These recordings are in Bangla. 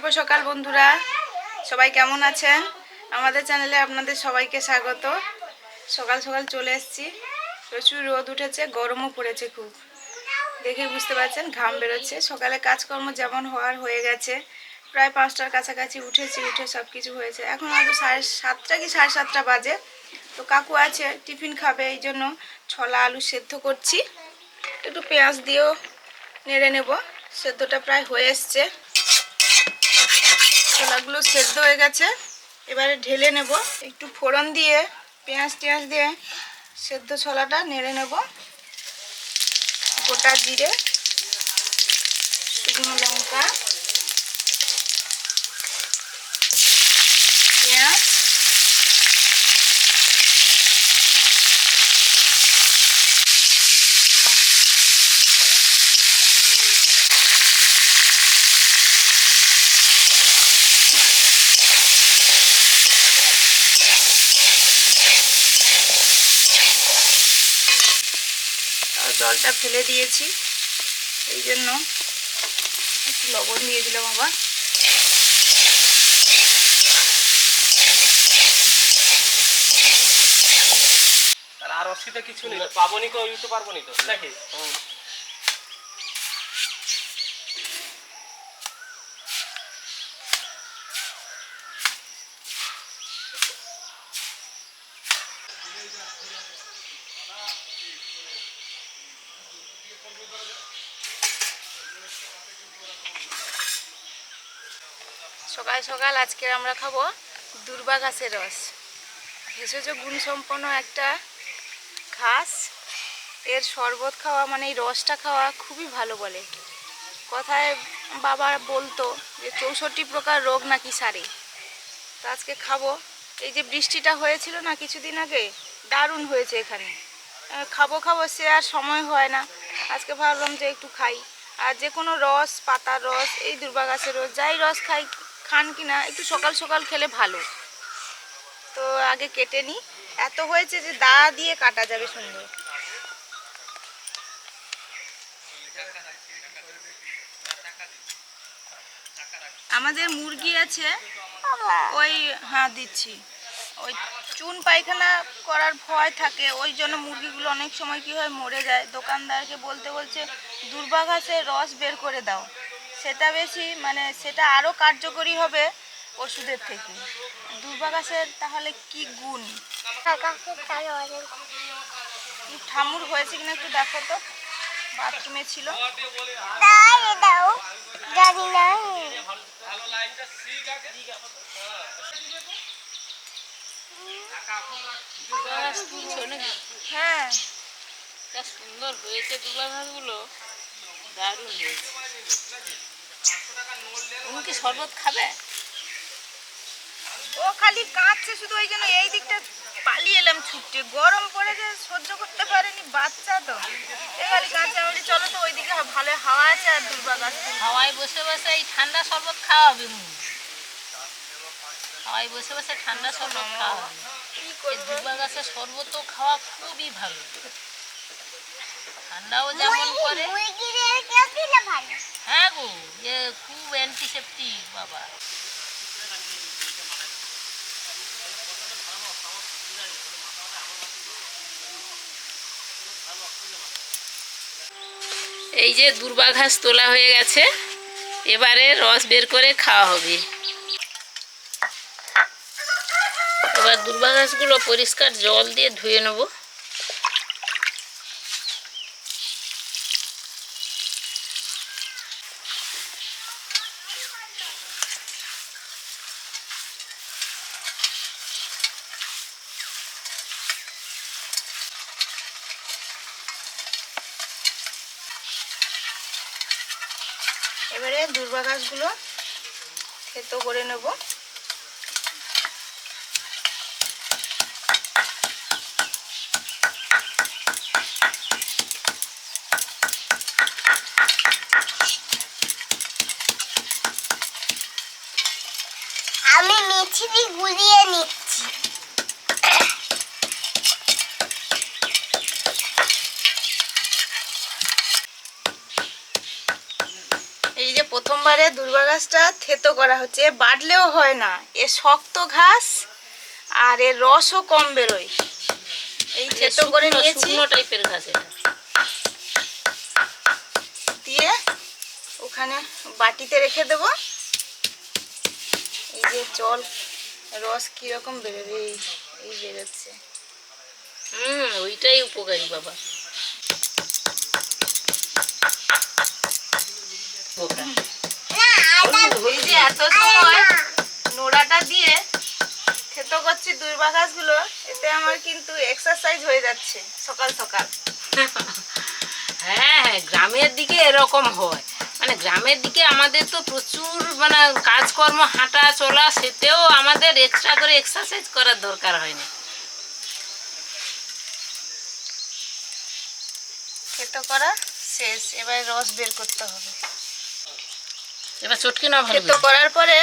শুভ সকাল বন্ধুরা। সবাই কেমন আছেন? আমাদের চ্যানেলে আপনাদের সবাইকে স্বাগত। সকাল সকাল চলে এসেছি। প্রচুর রোদ উঠেছে, গরমও পড়েছে খুব। দেখে বুঝতে পারছেন, ঘাম বেরোচ্ছে। সকালে কাজকর্ম যেমন হওয়ার হয়ে গেছে, প্রায় পাঁচটার কাছাকাছি উঠেছি, উঠে সব কিছু হয়েছে। এখন হয়তো সাড়ে সাতটা কি সাড়ে সাতটা বাজে। তো কাকু আছে, টিফিন খাবে, এই জন্য ছলা আলু সেদ্ধ করছি। একটু পেঁয়াজ দিয়েও নেড়ে নেব। সেদ্ধটা প্রায় হয়ে এসছে। ছোলাগুলো সেদ্ধ হয়ে গেছে। এবারে ঢেলে নেব। একটু ফোড়ন দিয়ে, পেঁয়াজ টেঁয়াজ দিয়ে সেদ্ধ ছোলাটা নেড়ে নেব। গোটা জিরে শুকনো লঙ্কা পেঁয়াজ আর জলটা ফেলে দিয়েছি। এই জন্য একটু লবণ দিয়ে দিলাম আবার। আর আর অসুবিধা কিছু নেই পাবনি কেউ ইউতে পারব নি তো? নাকি? সকাল সকাল, আজকে আমরা খাব দুর্বা ঘাসের রস। ভেষজ গুণসম্পন্ন একটা ঘাস। এর শরবত খাওয়া মানে এই রসটা খাওয়া খুবই ভালো বলে। কথায় বাবা বলতো যে, চৌষট্টি প্রকার রোগ নাকি সারে। তো আজকে খাব। এই যে বৃষ্টিটা হয়েছিল না কিছুদিন আগে, দারুণ হয়েছে এখানে। খাব খাব, সে আর সময় হয় না। আজকে ভাবলাম যে একটু খাই। আর যে কোনো রস, পাতার রস, এই দুর্বা গাছের রস, যাই রস খাই খান কি না একটু সকাল সকাল খেলে ভালো। তো আগে কেটে নিই এত হয়েছে যে দা দিয়ে কাটা যাবে সুন্দর। আমাদের মুরগি আছে, ওই হ্যাঁ দিচ্ছি। ওই চুন পায়খানা করার ভয় থাকে, ওই জন্য মুরগিগুলো অনেক সময় কি হয় মরে যায়। দোকানদারকে বলতে বলছে দুর্বা ঘাসের রস বের করে দাও। সেটা বেশি মানে সেটা আরও কার্যকরী হবে ওষুধের থেকে। দুর্বা ঘাসের তাহলে কি গুণ? ঠামুর হয়েছে কিনা একটু দেখো তো। বাথরুমে ছিল। হ্যাঁ। সুন্দর হয়েছে তুলা ঘাসগুলো দারুণ হয়েছে। তুমি কি শরবত খাবে ও খালি কাঁদছে শুধু ওই জন্য এই দিকটা পালিয়ে এলাম ছুটতে গরম পড়েছে সহ্য করতে পারেনি বাচ্চা তো। এ খালি কাঁদছে আমি বলি, চলো তো ওইদিকে ভালো হাওয়া আছে আর দুর্বা গাছ হাওয়ায় বসে বসে এই ঠান্ডা শরবত খাওয়া হবে হাওয়ায় বসে বসে ঠান্ডা শরবত খাওয়া দুর্বা গাছের শরবতও খাওয়া খুবই ভালো। যেমন করে। হ্যাঁ গো যে খুব অ্যান্টিসেপটিক বাবা। এই যে দুর্বা ঘাস তোলা হয়ে গেছে এবারে রস বের করে খাওয়া হবে। এবার দুর্বা ঘাসগুলো পরিষ্কার জল দিয়ে ধুয়ে নেব। এবারে দুর্বা গাছগুলো থেতো করে নেব। আমি মিছিলি গুলিয়ে নিচ্ছি এই যে প্রথমবার দুর্বা গাছটা থেতো করা হচ্ছে। এ বাটলেও হয় না। এ শক্ত ঘাস আর এর রসও কম বেরোয়। এই থেতো করে নিয়েছি। টাইপের ঘাস এটা। দিয়ে ওখানে বাটিতে রেখে দেব। এই যে জল রস কীরকম বেরোবে এই এই বেরোচ্ছে। হুম ওইটাই উপকারী বাবা। এই যে এত সময় নোড়াটা দিয়ে থেতো করছি দুর্বা ঘাসগুলো এতে আমার কিন্তু এক্সারসাইজ হয়ে যাচ্ছে সকাল সকাল। হ্যাঁ হ্যাঁ গ্রামের দিকে এরকম হয়। মানে গ্রামের দিকে আমাদের তো প্রচুর মানে কাজকর্ম হাঁটা চলা সেতেও আমাদের এক্সট্রা করে এক্সারসাইজ করার দরকার হয় না করা শেষ এবার রস বের করতে হবে। এবার চটকে না ভালো থেতো করার পরে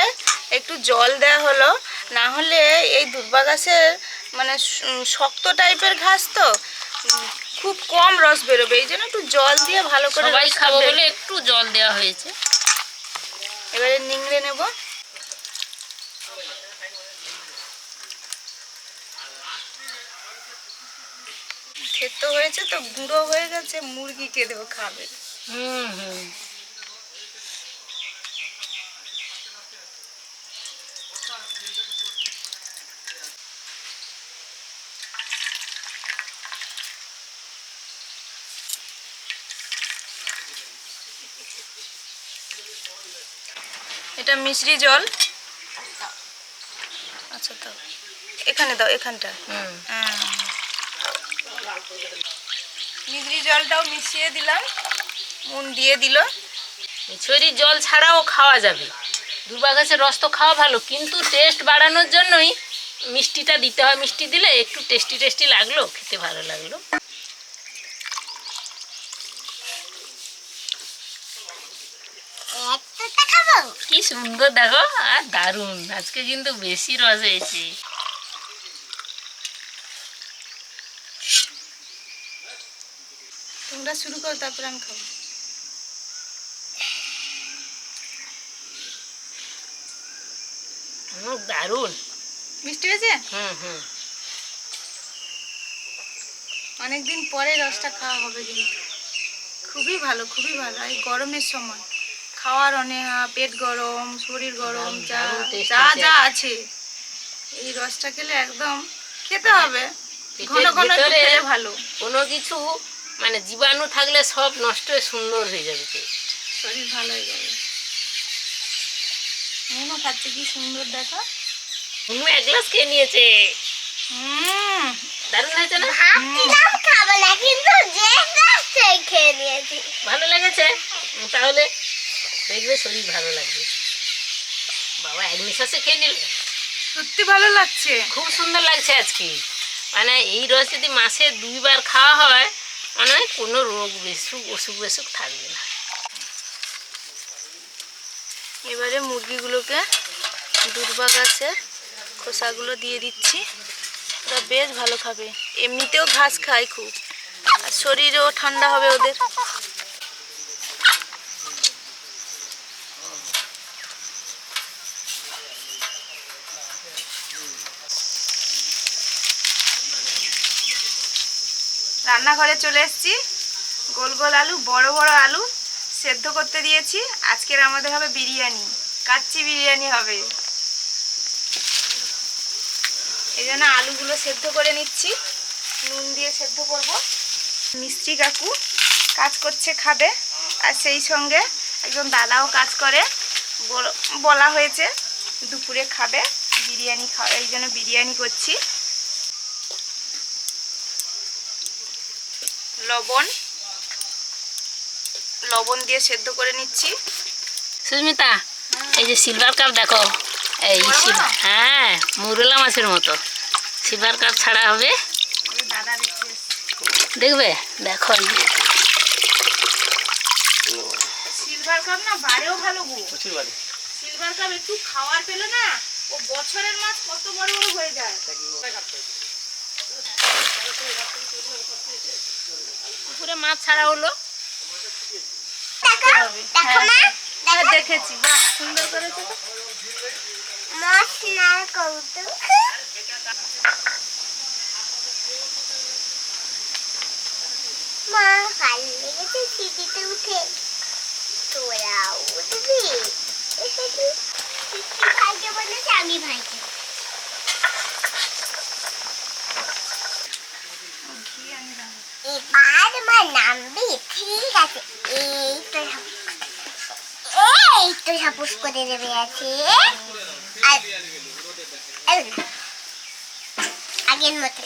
একটু জল দেওয়া হলো না হলে এই দুর্বা গাছের মানে শক্ত টাইপের ঘাস তো খুব কম রস বেরোবে এই জন্য একটু জল দিয়ে ভালো করে সবাই খাব বলে একটু জল দেওয়া হয়েছে। এবারে নিংড়ে নেব। খেতে হয়েছে তো গুঁড়ো হয়ে গেছে মুরগিকে দেবো খাবে। হুম হুম। এটা মিশ্রি জল। আচ্ছা দাও। এখানে দাও এখানটা। হুম। মিশ্রি জলটাও মিশিয়ে দিলাম। নুন দিয়ে দিল। মিছরির জল ছাড়াও খাওয়া যাবে। দুর্বা গাছের রস তো খাওয়া ভালো কিন্তু টেস্ট বাড়ানোর জন্যই মিষ্টিটা দিতে হয়। মিষ্টি দিলে একটু টেস্টি টেস্টি লাগল খেতে ভালো লাগল একটা খাব কি সুন্দর দেখো আর দারুণ। আজকে কিন্তু বেশি রস হয়েছে। তোমরা শুরু করো তারপর আমি খাব। দারুণ। মিষ্টি হয়েছে? হুম হুম। অনেকদিন পরে রসটা খাওয়া হবে কিন্তু। খুবই ভালো খুবই ভালো এই গরমের সময়। খাওয়ার অনেহা পেট গরম শরীর গরম যা যা যা আছে। এই রসটা খেলে একদম খেতে হবে। ঘন ঘন খেলে ভালো। কোনো কিছু মানে জীবাণু থাকলে সব নষ্ট হয়ে সুন্দর হয়ে যাবে শরীর ভালো হয়ে যাবে। মনও খাচ্ছে কি সুন্দর দেখা। হুম এক গ্লাস খেয়ে নিয়েছে। হুম। দারুণ হয়েছে না? ভাবছিলাম খাব না কিন্তু যে যাচ্ছে খেয়ে নিয়েছি। ভালো লেগেছে? তাহলে দেখবে শরীর ভালো লাগবে। বাবা এক নিঃশ্বাসে খেয়ে নিলে? সত্যি ভালো লাগছে। খুব সুন্দর লাগছে আজকে। মানে এই রস যদি মাসে দুইবার খাওয়া হয় মানে কোনো রোগ বেসুখ অসুখ বেসুখ থাকবে না। এবারে মুরগিগুলোকে দুর্বা গাছের খোসাগুলো দিয়ে দিচ্ছি। ওরা বেশ ভালো খাবে। এমনিতেও ঘাস খায় খুব। আর শরীরেও ঠান্ডা হবে ওদের। রান্নাঘরে চলে এসেছি। গোল গোল আলু, বড় বড় আলু সেদ্ধ করতে দিয়েছি। আজকের আমাদের হবে বিরিয়ানি, কাচ্চি বিরিয়ানি হবে। এই জন্য আলুগুলো সেদ্ধ করে নিচ্ছি। নুন দিয়ে সেদ্ধ করব। মিস্ত্রি কাকু কাজ করছে, খাবে। আর সেই সঙ্গে একজন দাদাও কাজ করে। বল- হয়েছে দুপুরে খাবে, বিরিয়ানি খাওয়া, এই জন্য বিরিয়ানি করছি। লবণ। লবণ দিয়ে সেদ্ধ করে নিচ্ছি। সুস্মিতা এই যে সিলভার কাপ দেখো এই? হ্যাঁ মুরলা মাছের মতো। সিলভার কাপ ছাড়া হবে। দেখবে? দেখো সিলভার কাপ না বাড়েও ভালো গো। সিলভার কাপ একটু খাওয়ার পেলে না ও বছরের মাছ কত বড় বড় হয়ে যায়। পুকুরে মাছ ছাড়া হলো। হ্যাঁ, হ্যাঁ দেখেছি। বাহ সুন্দর করেছে তো। মশলার কৌতুক। মা ভালো লেগেছে সিটিতে উঠে। তোরা উঠবি? ভাইকে বলেছে আমি ভাইকে মা নামবি ঠিক আছে এই তো এই তো সাপোজ করে দেবে আছে আর আগের মতো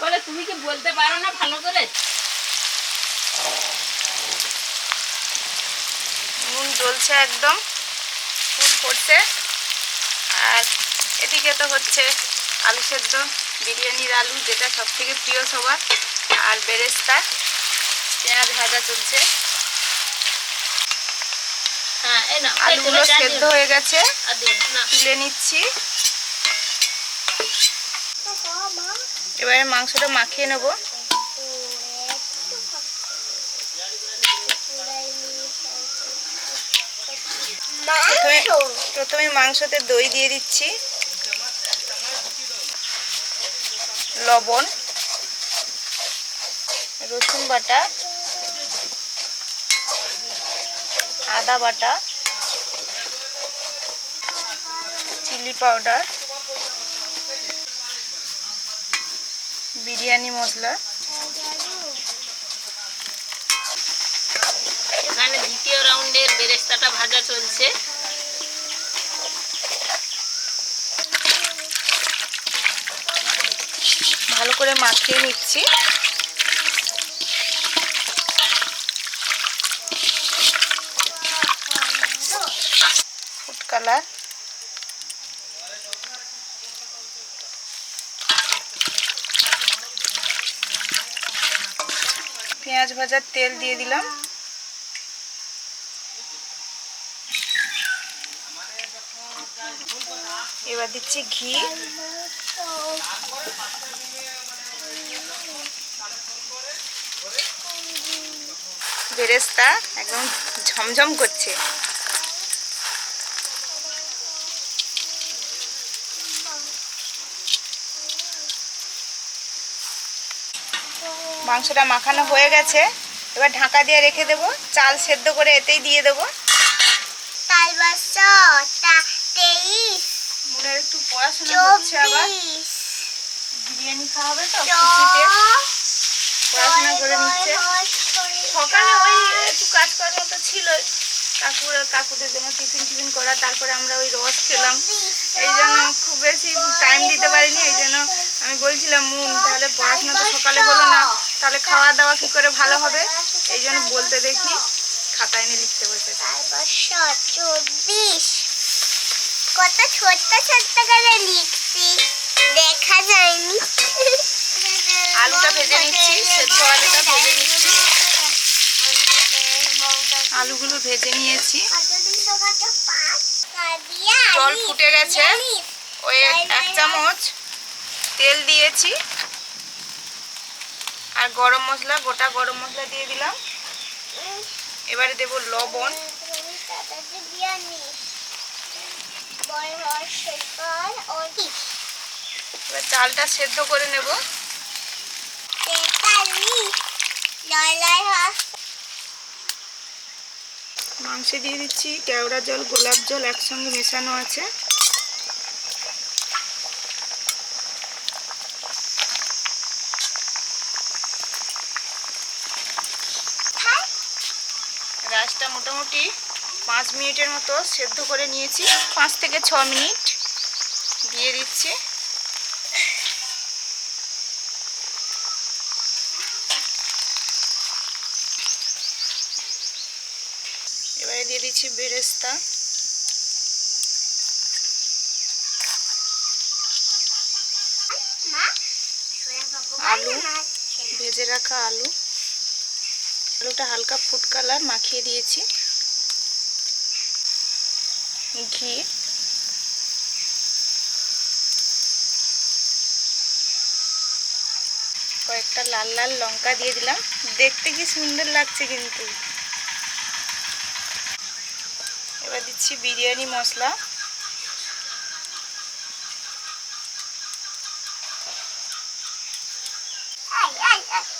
বলে তুমি কি বলতে পারো না ভালো করে নুন জ্বলছে একদম। ফুল ফুটছে। আর এদিকে তো হচ্ছে আলু সেদ্ধ বিরিয়ানির আলু যেটা সব থেকে প্রিয় সবার আর বেরেস্তা। পেঁয়াজ ভাজা চলছে। হ্যাঁ আলুগুলো সেদ্ধ হয়ে গেছে। তুলে নিচ্ছি। এবারে মাংসটা মাখিয়ে নেব। প্রথমে প্রথমে মাংসতে দই দিয়ে দিচ্ছি। লবণ, রসুন বাটা, আদা বাটা, চিলি পাউডার, বিরিয়ানি মশলা। বেরেস্তাটা ভাজা চলছে। ভালো করে মাখিয়ে নিচ্ছি। কালার পেঁয়াজ ভাজার তেল দিয়ে দিলাম। এবার দিচ্ছি ঘি। বেরেস্তা একদম ঝমঝম করছে। মাংসটা মাখানো হয়ে গেছে। এবার ঢাকা দিয়ে রেখে দেবো। চাল সেদ্ধ করে এতেই দিয়ে দেবো। মনের একটু পড়াশোনা হচ্ছে আবার। বিরিয়ানি খাওয়া হবে তো পড়াশোনা করে নিচ্ছে। সকালে ওই একটু কাজ করার মতো ছিল কাকুর কাকুদের জন্য টিফিন টিফিন করা তারপরে আমরা ওই রস খেলাম। এই জন্য খুব বেশি টাইম দিতে পারিনি এই জন্য আমি বলছিলাম মুন তাহলে পড়াশোনা তো সকালে হলো না। তাহলে খাওয়া দাওয়া কি করে ভালো হবে? এই জন্য বলতে দেখি খাতায় এনে লিখতে বসে চব্বিশ। কত ছোট্ট ছোট্ট করে লিখছি। দেখা যায়নি। আলুটা ভেজে নিচ্ছি, সেদ্ধ আলুটা ভেজে নিচ্ছি। আলুগুলো ভেজে নিয়েছি। জল ফুটে গেছে। ওই এক চামচ তেল দিয়েছি। আর গরম মশলা, গোটা গরম মশলা দিয়ে দিলাম। এবারে দেব লবণ। চালটা সেদ্ধ করে নেব। মাংসে দিয়ে দিচ্ছি কেওড়া জল গোলাপ জল একসঙ্গে মেশানো আছে। পাঁচ মিনিটের মতো সেদ্ধ করে নিয়েছি। পাঁচ থেকে ছ মিনিট দিয়ে দিচ্ছি। এবারে দিয়ে দিচ্ছি বেরেস্তা। আলু ভেজে রাখা আলু। আলুটা হালকা ফুড কালার মাখিয়ে দিয়েছি। ঘি কয়েকটা লাল লাল লঙ্কা দিয়ে দিলাম। দেখতে কি সুন্দর লাগছে কিন্তু। এবার দিচ্ছি বিরিয়ানি মশলা।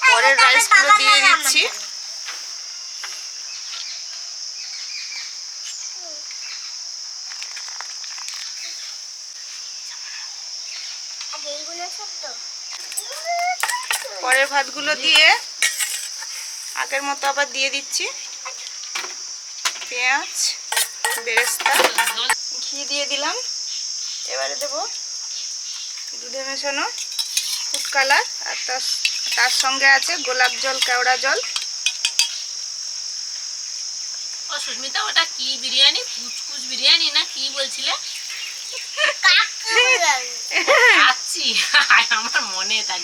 পরের রাইসগুলো দিয়ে দিচ্ছি আগে এইগুলো সব তো পরের ভাতগুলো দিয়ে আগের মতো আবার দিয়ে দিচ্ছি। পেঁয়াজ বেরেস্তা ঘি দিয়ে দিলাম। এবারে দেবো দুধে মেশানো ফুড কালার আর তার তার সঙ্গে আছে গোলাপ জল কেওড়া জল। ও সুস্মিতা ওটা কি বিরিয়ানি? কুচকুচ বিরিয়ানি না কি বলছিলে?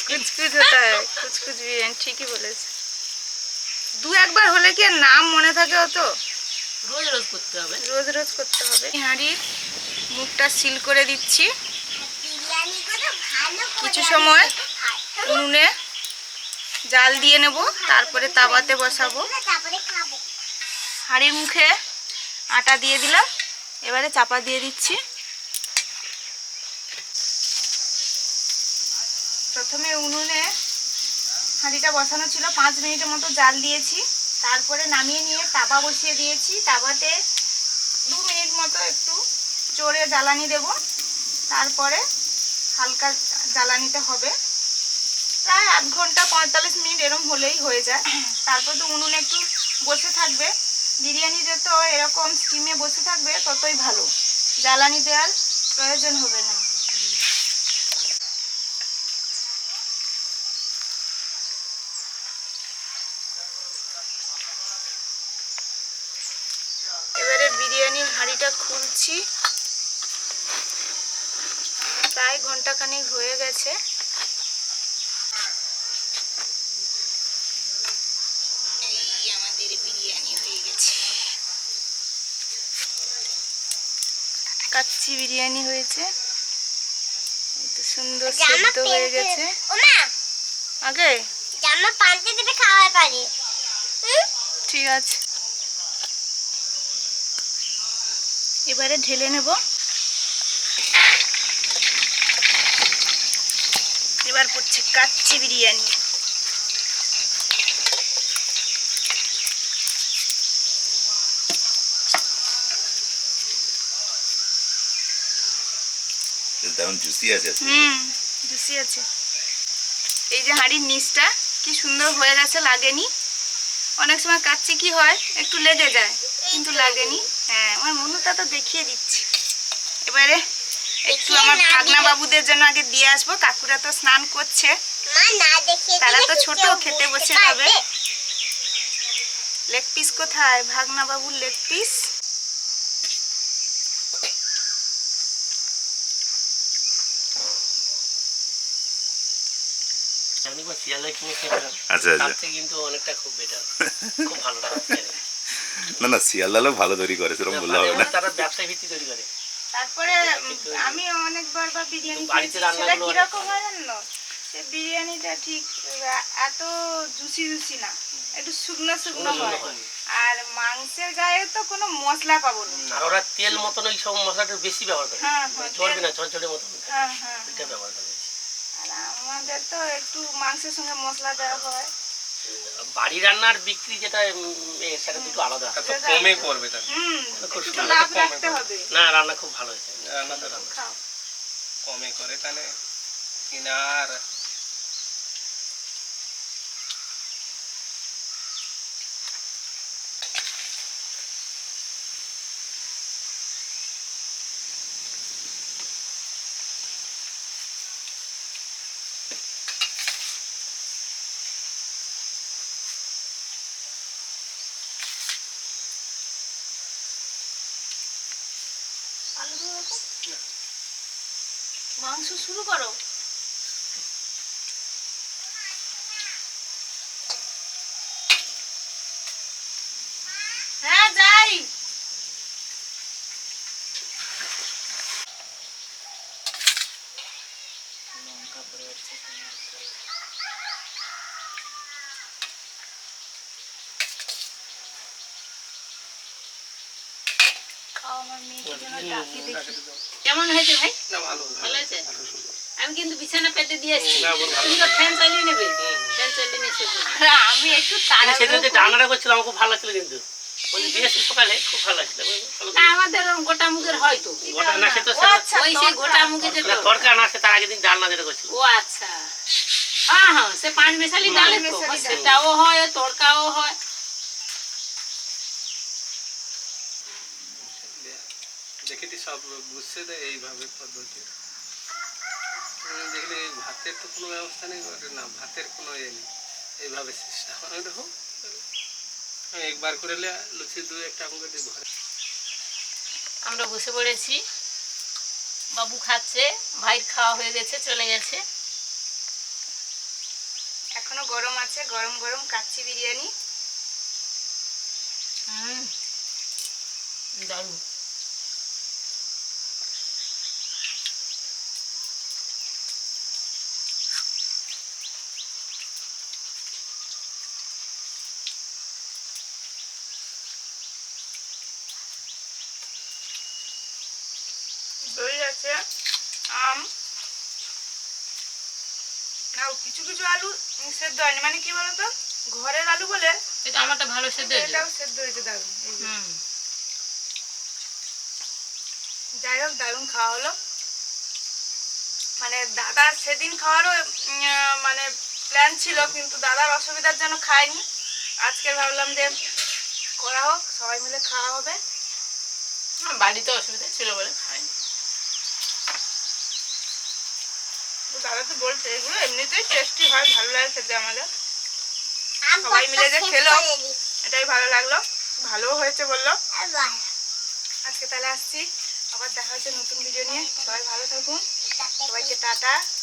কুচকুচ হতে হয় কুচকুচ বিরিয়ানি ঠিকই বলেছে। দু একবার হলে কি আর নাম মনে থাকে অতো? রোজ রোজ করতে হবে। রোজ রোজ করতে হবে। হাঁড়ির মুখটা সিল করে দিচ্ছি। বিরিয়ানিগুলো ভালো করে কিছু সময়। উনুনে জাল দিয়ে নেব তারপরে তাওয়াতে বসাবো। তারপরে হাঁড়ির মুখে আটা দিয়ে দিলাম এবারে চাপা দিয়ে দিচ্ছি। প্রথমে উনুনে হাঁড়িটা বসানো ছিল, পাঁচ মিনিটের মতো জাল দিয়েছি। তারপরে নামিয়ে নিয়ে তাওয়া বসিয়ে দিয়েছি। তাওয়াতে দু মিনিট মতো একটু জোরে জ্বালানি দেব। তারপরে হালকা জ্বালানিতে হবে। প্রায় আধ ঘণ্টা, পঁয়তাল্লিশ মিনিট এরম হলেই হয়ে যায়। তারপর তো উনুনে একটু বসে থাকবে। বিরিয়ানি যত এরকম স্টিমে বসে থাকবে, ততই ভালো। জ্বালানি দেওয়ার প্রয়োজন হবে না এবারে বিরিয়ানির হাঁড়িটা খুলছি প্রায় গেছে এই আমাদের বিরিয়ানি হয়ে গেছে। কাচ্চি বিরিয়ানি হয়েছে। সুন্দর সেদ্ধ হয়ে গেছে। আগে? জামা পাল্টে দেবে পারে ঠিক আছে। এবারে ঢেলে নেব। এবার পড়ছে কাচ্চি বিরিয়ানি। তেমন জুসি আছে হুম জুসি আছে। এই যে হাঁড়ির নিচটা কি সুন্দর হয়ে গেছে লাগেনি। অনেক সময় কাচ্চি কি হয় একটু লেগে যায় কিন্তু লাগেনি। হ্যাঁ আমার মনুটা তো দেখিয়ে দিচ্ছি। এবারে একটু আমার ভাগনা বাবুদের জন্য আগে দিয়ে আসব কাকুরা তো স্নান করছে। মা না দেখিয়ে তারা তো ছোট, খেতে বসে যাবে। লেগ পিস কোথায়? ভাগনা বাবুর লেগ পিস শিয়ালদা আচ্ছা তার আচ্ছা থেকে কিন্তু অনেকটা খুব বেটার খুব ভালো লাগছে। না না শিয়ালদালও ভালো তৈরি করে সেরকম বললে হবে না। তারা ব্যবসায় ভিত্তি তৈরি করে। তারপরে আমি অনেকবার বা বিরিয়ানি সেটা কীরকম হয় জানো? সে বিরিয়ানিটা ঠিক এত জুসি জুসি না একটু শুকনো শুকনো হয়। আর মাংসের গায়ে তো কোনো মশলা পাবো না। ওরা তেল মতন ওই সব মশলাটা বেশি ব্যবহার করে। হ্যাঁ, হ্যাঁ, ঝরবে না ঝরঝরে মতন। হ্যাঁ হ্যাঁ এটা ব্যবহার করে। আর আমাদের তো একটু মাংসের সঙ্গে মশলা দেওয়া হয়। বাড়ি রান্নার বিক্রি যেটা সেটা দুটো আলাদা। কমে করবে তাহলে। খুব সুন্দর, লাভ রাখতে হবে। না রান্না খুব ভালো হয়েছে। রান্না তো রান্না। কমে করে তাহলে কিনা আলু দিয়ে রাখো। মাংস শুরু করো হ্যাঁ যাই লঙ্কা পড়ে যাচ্ছে খাও আমার মেয়েকে যেন ডাকি দেখি কেমন হয়েছে ভাই? ভালো ভালো। হয়েছে? আমি কিন্তু বিছানা পেতে দিয়ে আসছি। তুমি তো ফ্যান চালিয়ে নেবে? ফ্যান চালিয়ে নিয়ে শুধু আর আমি একটু তাড়াহুড়ো সেদিন যে রান্নাটা করছিলাম আমার খুব ভালো লাগছিল কিন্তু। ওই দিয়ে এসে সকালে? খুব ভালো লাগছিল। আমাদের গোটা মুখের হয়তো গোটা না সে তো আচ্ছা, ওই সেই গোটা মুখে যেত তরকা না সে তার আগের দিন ডালনা যেটা করছিল। ও আচ্ছা। হ্যাঁ হ্যাঁ সে পাঁচ মেশালি ডালে তো। সেটাও হয় তরকাও হয় দেখেছি সব বুঝছে তো এইভাবে পদ্ধতি। দেখলে ভাতের তো কোনো ব্যবস্থা নেই না ভাতের কোনো ইয়ে নেই। এইভাবে সিস্টেম আমি দেখো একবার করে লুচি দু একটা আমাকে দিয়ে ঘরে আমরা বসে পড়েছি। বাবু খাচ্ছে ভাইয়ের খাওয়া হয়ে গেছে চলে গেছে। এখনও গরম আছে গরম গরম কাচ্চি বিরিয়ানি। হুম দারুণ দই আছে আম না কিছু কিছু আলু উম, সেদ্ধ হয়নি। মানে কি বলতো? ঘরের আলু বলে এটা আমারটা ভালো সেদ্ধ হয়েছে। এটাও সেদ্ধ হয়েছে দারুণ যাই হোক দারুণ খাওয়া হলো। মানে দাদা সেদিন খাওয়ারও মানে প্ল্যান ছিল কিন্তু দাদার অসুবিধার জন্য খায়নি। আজকে ভাবলাম যে করা হোক সবাই মিলে খাওয়া হবে। বাড়িতে অসুবিধা ছিল বলে খাইনি তো দাদা তো বলছে এগুলো এমনিতেই টেস্টি হয় ভালো লাগে খেতে আমাদের। সবাই মিলে যে খেলো। এটাই ভালো লাগল। ভালো হয়েছে বলল। আজকে তাহলে আসছি। আবার দেখা হচ্ছে নতুন ভিডিও নিয়ে। সবাই ভালো থাকুন। সবাইকে টাটা।